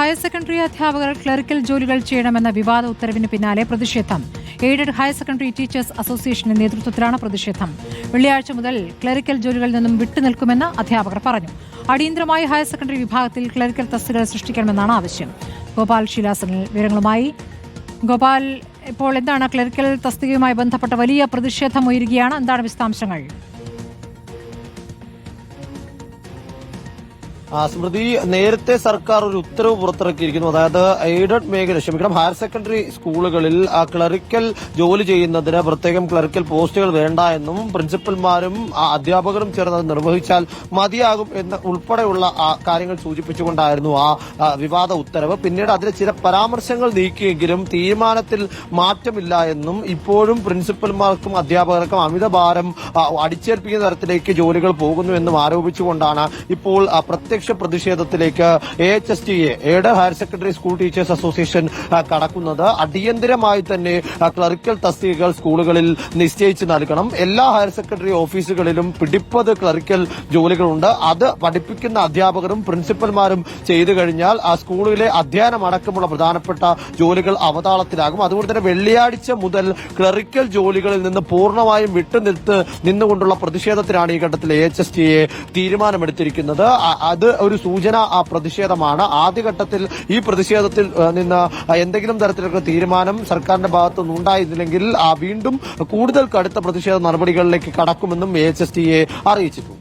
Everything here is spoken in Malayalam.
ഹയർ സെക്കൻഡറി അധ്യാപകർ ക്ലറിക്കൽ ജോലികൾ ചെയ്യണമെന്ന വിവാദ ഉത്തരവിന് പിന്നാലെ പ്രതിഷേധം. എയ്ഡഡ് ഹയർ സെക്കൻഡറി ടീച്ചേഴ്സ് അസോസിയേഷന്റെ നേതൃത്വത്തിലാണ് പ്രതിഷേധം. വെള്ളിയാഴ്ച മുതൽ ക്ലറിക്കൽ ജോലികളിൽ നിന്നും വിട്ടുനിൽക്കുമെന്ന് അധ്യാപകർ പറഞ്ഞു. അടിയന്തരമായി ഹയർ സെക്കൻഡറി വിഭാഗത്തിൽ ക്ലറിക്കൽ തസ്തികകൾ സൃഷ്ടിക്കണമെന്നാണ് ആവശ്യം. ഗോപാൽ ഷീലാസനിൽ വിവരങ്ങളുമായി. ഗോപാൽ ഇപ്പോൾ എന്താണ് ക്ലറിക്കൽ തസ്തികയുമായി ബന്ധപ്പെട്ട വലിയ പ്രതിഷേധം ഉയരുകയാണ്? എന്താണ് വിശദാംശങ്ങൾ? സ്മൃതി നേരത്തെ സർക്കാർ ഒരു ഉത്തരവ് പുറത്തിറക്കിയിരിക്കുന്നു. അതായത് എയ്ഡഡ് മേഖല ക്ഷമിക്കണം ഹയർ സെക്കൻഡറി സ്കൂളുകളിൽ ക്ലറിക്കൽ ജോലി ചെയ്യുന്നതിന് പ്രത്യേകം ക്ലറിക്കൽ പോസ്റ്റുകൾ വേണ്ട എന്നും പ്രിൻസിപ്പൽമാരും അധ്യാപകരും ചേർന്ന് അത് നിർവഹിച്ചാൽ മതിയാകും എന്ന് ഉൾപ്പെടെയുള്ള കാര്യങ്ങൾ സൂചിപ്പിച്ചുകൊണ്ടായിരുന്നു ആ വിവാദ ഉത്തരവ്. പിന്നീട് അതിലെ ചില പരാമർശങ്ങൾ നീക്കിയെങ്കിലും തീരുമാനത്തിൽ മാറ്റമില്ല എന്നും ഇപ്പോഴും പ്രിൻസിപ്പൽമാർക്കും അധ്യാപകർക്കും അമിത ഭാരം അടിച്ചേൽപ്പിക്കുന്ന തരത്തിലേക്ക് ജോലികൾ പോകുന്നു എന്നും ആരോപിച്ചുകൊണ്ടാണ് ഇപ്പോൾ ആ, പ്രത്യക്ഷ പ്രതിഷേധത്തിലേക്ക് A H S T aided higher secondary school teachers association കടക്കുന്നത്. അടിയന്തരമായി തന്നെ ക്ലറിക്കൽ തസ്തികകൾ സ്കൂളുകളിൽ നിശ്ചയിച്ച് നൽകണം. എല്ലാ ഹയർ സെക്കൻഡറി ഓഫീസുകളിലും പിടിപ്പത് ക്ലറിക്കൽ ജോലികളുണ്ട്. അത് പഠിപ്പിക്കുന്ന അധ്യാപകരും പ്രിൻസിപ്പൽമാരും ചെയ്തു കഴിഞ്ഞാൽ ആ സ്കൂളിലെ അധ്യയനം അടക്കമുള്ള പ്രധാനപ്പെട്ട ജോലികൾ അവതാളത്തിലാകും. അതുകൊണ്ട് തന്നെ വെള്ളിയാഴ്ച മുതൽ ക്ലറിക്കൽ ജോലികളിൽ നിന്ന് പൂർണമായും വിട്ടുനിൽത്ത് നിന്നുകൊണ്ടുള്ള പ്രതിഷേധത്തിലാണ് ഈ ഘട്ടത്തിൽ A H S T A തീരുമാനമെടുത്തിരിക്കുന്നത്. അത് ഒരു സൂചന ആ പ്രതിഷേധമാണ്. ആദ്യഘട്ടത്തിൽ ഈ പ്രതിഷേധത്തിൽ നിന്ന് എന്തെങ്കിലും തരത്തിലുള്ള തീരുമാനം സർക്കാരിന്റെ ഭാഗത്തുനിന്ന് ഉണ്ടായിരുന്നില്ലെങ്കിൽ ആ, വീണ്ടും കൂടുതൽ കടുത്ത പ്രതിഷേധ നടപടികളിലേക്ക് കടക്കുമെന്നും എച്ച് എസ് ടി എ അറിയിച്ചിട്ടുണ്ട്.